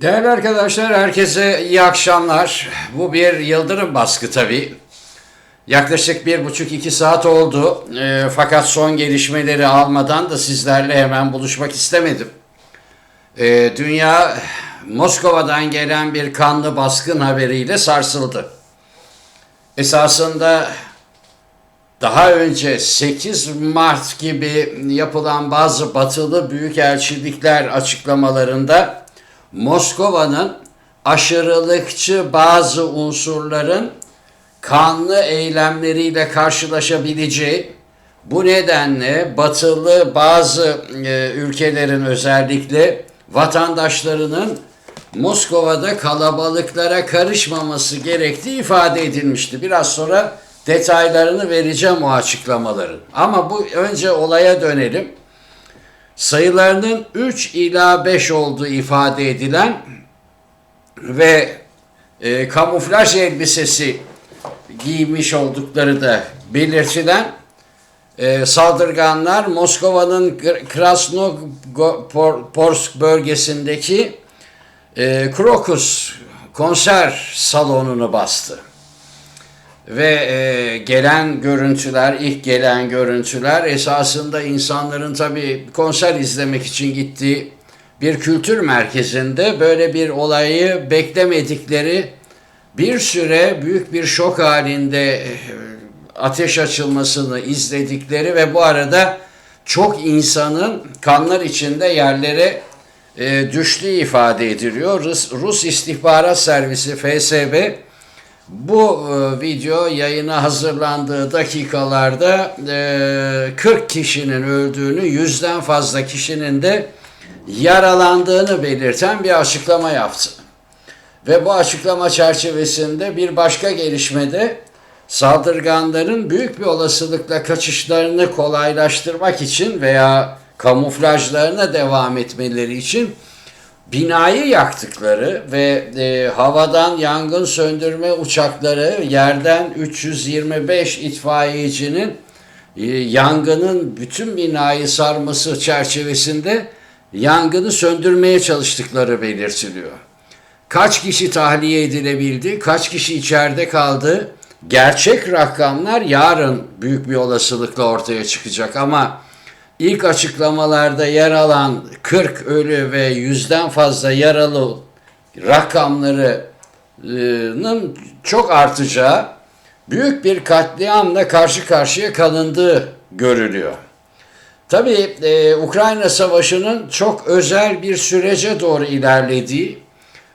Değerli arkadaşlar, herkese iyi akşamlar. Bu bir yıldırım baskı tabii. Yaklaşık bir buçuk iki saat oldu. Ee, fakat son gelişmeleri almadan da sizlerle hemen buluşmak istemedim. Ee, dünya Moskova'dan gelen bir kanlı baskın haberiyle sarsıldı. Esasında daha önce 8 Mart gibi yapılan bazı batılı büyükelçilikler açıklamalarında Moskova'nın aşırılıkçı bazı unsurların kanlı eylemleriyle karşılaşabileceği, bu nedenle batılı bazı e, ülkelerin özellikle vatandaşlarının Moskova'da kalabalıklara karışmaması gerektiği ifade edilmişti. Biraz sonra detaylarını vereceğim o açıklamaların. Ama bu önce olaya dönelim. Sayılarının 3 ila 5 olduğu ifade edilen ve e, kamuflaj elbisesi giymiş oldukları da belirtilen e, saldırganlar Moskova'nın Krasnoporsk bölgesindeki e, Krokus konser salonunu bastı. Ve e, gelen görüntüler, ilk gelen görüntüler esasında insanların tabii konser izlemek için gittiği bir kültür merkezinde böyle bir olayı beklemedikleri bir süre büyük bir şok halinde e, ateş açılmasını izledikleri ve bu arada çok insanın kanlar içinde yerlere e, düştüğü ifade ediliyor. Rus, Rus İstihbarat Servisi FSB bu e, video yayına hazırlandığı dakikalarda e, 40 kişinin öldüğünü, yüzden fazla kişinin de yaralandığını belirten bir açıklama yaptı. Ve bu açıklama çerçevesinde bir başka gelişmede saldırganların büyük bir olasılıkla kaçışlarını kolaylaştırmak için veya kamuflajlarına devam etmeleri için binayı yaktıkları ve e, havadan yangın söndürme uçakları yerden 325 itfaiyecinin e, yangının bütün binayı sarması çerçevesinde yangını söndürmeye çalıştıkları belirtiliyor. Kaç kişi tahliye edilebildi, kaç kişi içeride kaldı? Gerçek rakamlar yarın büyük bir olasılıkla ortaya çıkacak ama ilk açıklamalarda yer alan 40 ölü ve yüzden fazla yaralı rakamlarının çok artacağı büyük bir katliamla karşı karşıya kalındığı görülüyor. Tabii e, Ukrayna Savaşı'nın çok özel bir sürece doğru ilerlediği,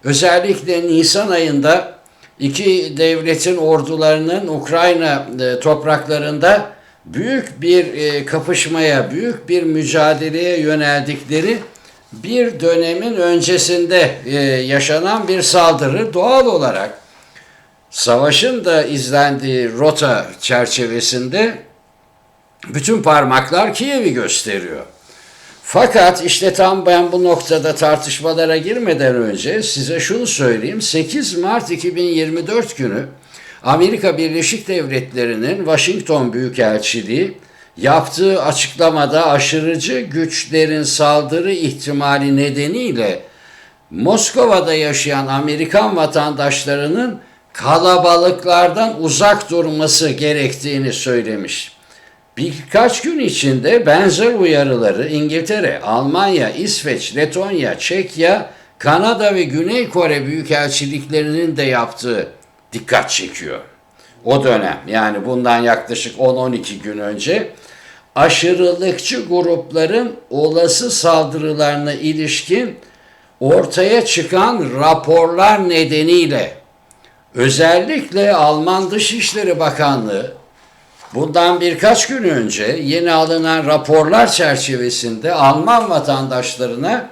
özellikle Nisan ayında iki devletin ordularının Ukrayna e, topraklarında büyük bir e, kapışmaya, büyük bir mücadeleye yöneldikleri bir dönemin öncesinde e, yaşanan bir saldırı doğal olarak savaşın da izlendiği rota çerçevesinde bütün parmaklar Kiev'i gösteriyor. Fakat işte tam ben bu noktada tartışmalara girmeden önce size şunu söyleyeyim. 8 Mart 2024 günü Amerika Birleşik Devletleri'nin Washington Büyükelçiliği yaptığı açıklamada aşırıcı güçlerin saldırı ihtimali nedeniyle Moskova'da yaşayan Amerikan vatandaşlarının kalabalıklardan uzak durması gerektiğini söylemiş. Birkaç gün içinde benzer uyarıları İngiltere, Almanya, İsveç, Letonya, Çekya, Kanada ve Güney Kore büyükelçiliklerinin de yaptığı dikkat çekiyor. O dönem yani bundan yaklaşık 10-12 gün önce aşırılıkçı grupların olası saldırılarına ilişkin ortaya çıkan raporlar nedeniyle özellikle Alman Dışişleri Bakanlığı bundan birkaç gün önce yeni alınan raporlar çerçevesinde Alman vatandaşlarına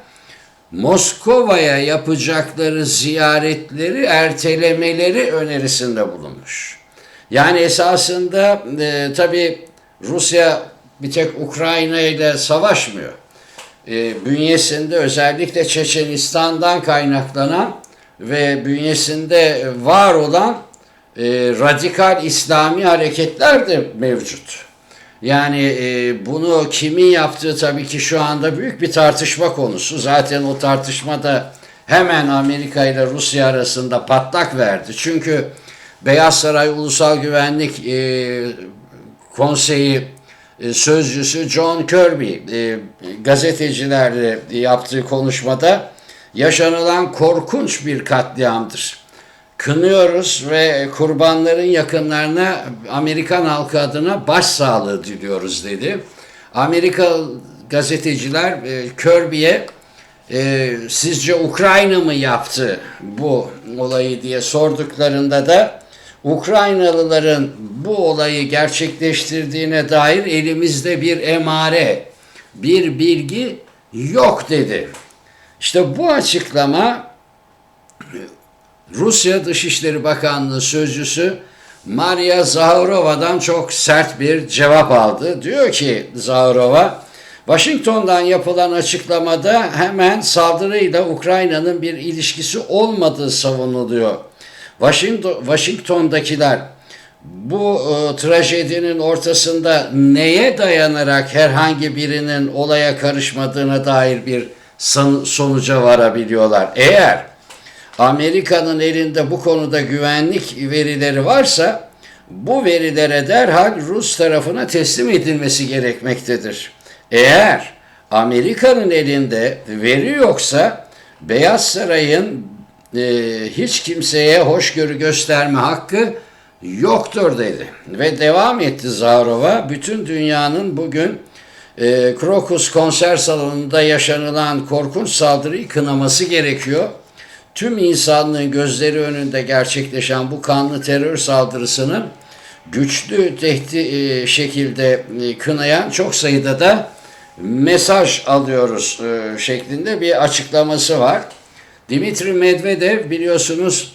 Moskova'ya yapacakları ziyaretleri ertelemeleri önerisinde bulunmuş. Yani esasında e, tabi Rusya bir tek Ukrayna ile savaşmıyor. E, bünyesinde özellikle Çeçenistan'dan kaynaklanan ve bünyesinde var olan e, radikal İslami hareketler de mevcut. Yani e, bunu kimin yaptığı tabii ki şu anda büyük bir tartışma konusu. Zaten o tartışma da hemen Amerika ile Rusya arasında patlak verdi. Çünkü Beyaz Saray Ulusal Güvenlik e, Konseyi e, sözcüsü John Kirby e, gazetecilerle yaptığı konuşmada yaşanılan korkunç bir katliamdır. Kınıyoruz ve kurbanların yakınlarına Amerikan halkı adına başsağlığı diliyoruz dedi. Amerika gazeteciler e, Kirby'ye e, sizce Ukrayna mı yaptı bu olayı diye sorduklarında da Ukraynalıların bu olayı gerçekleştirdiğine dair elimizde bir emare, bir bilgi yok dedi. İşte bu açıklama Rusya Dışişleri Bakanlığı sözcüsü Maria Zaharova'dan çok sert bir cevap aldı. Diyor ki Zaharova, Washington'dan yapılan açıklamada hemen saldırıyla Ukrayna'nın bir ilişkisi olmadığı savunuluyor. Washington, Washington'dakiler bu e, trajedinin ortasında neye dayanarak herhangi birinin olaya karışmadığına dair bir son- sonuca varabiliyorlar? Eğer Amerika'nın elinde bu konuda güvenlik verileri varsa bu verilere derhal Rus tarafına teslim edilmesi gerekmektedir. Eğer Amerika'nın elinde veri yoksa Beyaz Saray'ın e, hiç kimseye hoşgörü gösterme hakkı yoktur dedi. Ve devam etti Zaharova. Bütün dünyanın bugün e, Krokus konser salonunda yaşanılan korkunç saldırıyı kınaması gerekiyor. Tüm insanlığın gözleri önünde gerçekleşen bu kanlı terör saldırısının güçlü tehdi e, şekilde e, kınayan çok sayıda da mesaj alıyoruz e, şeklinde bir açıklaması var. Dimitri Medvedev biliyorsunuz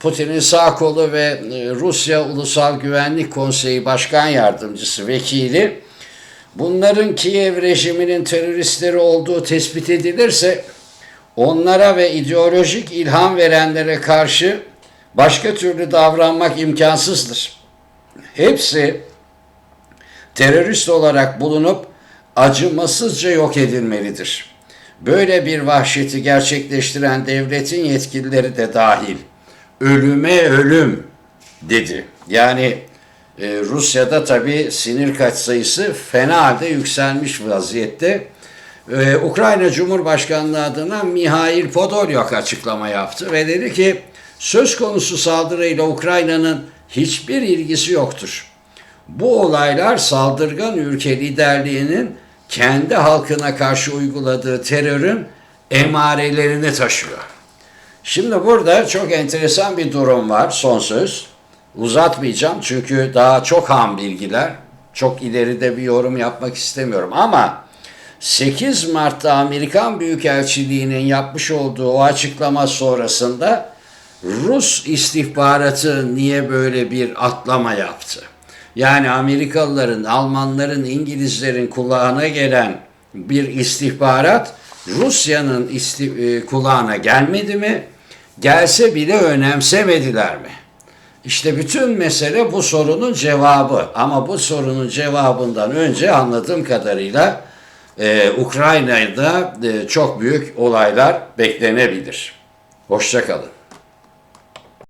Putin'in sağ kolu ve Rusya Ulusal Güvenlik Konseyi Başkan Yardımcısı vekili bunların Kiev rejiminin teröristleri olduğu tespit edilirse onlara ve ideolojik ilham verenlere karşı başka türlü davranmak imkansızdır. Hepsi terörist olarak bulunup acımasızca yok edilmelidir. Böyle bir vahşeti gerçekleştiren devletin yetkilileri de dahil. Ölüme ölüm dedi. Yani e, Rusya'da tabii sinir katsayısı fena halde yükselmiş vaziyette. Ee, Ukrayna Cumhurbaşkanlığı adına Mihail Podolyok açıklama yaptı ve dedi ki söz konusu saldırıyla Ukrayna'nın hiçbir ilgisi yoktur. Bu olaylar saldırgan ülke liderliğinin kendi halkına karşı uyguladığı terörün emarelerini taşıyor. Şimdi burada çok enteresan bir durum var son söz. Uzatmayacağım çünkü daha çok ham bilgiler. Çok ileride bir yorum yapmak istemiyorum ama 8 Mart'ta Amerikan Büyükelçiliği'nin yapmış olduğu o açıklama sonrasında Rus istihbaratı niye böyle bir atlama yaptı? Yani Amerikalıların, Almanların, İngilizlerin kulağına gelen bir istihbarat Rusya'nın isti- e, kulağına gelmedi mi? Gelse bile önemsemediler mi? İşte bütün mesele bu sorunun cevabı. Ama bu sorunun cevabından önce anladığım kadarıyla e, Ukrayna'da e, çok büyük olaylar beklenebilir. Hoşçakalın.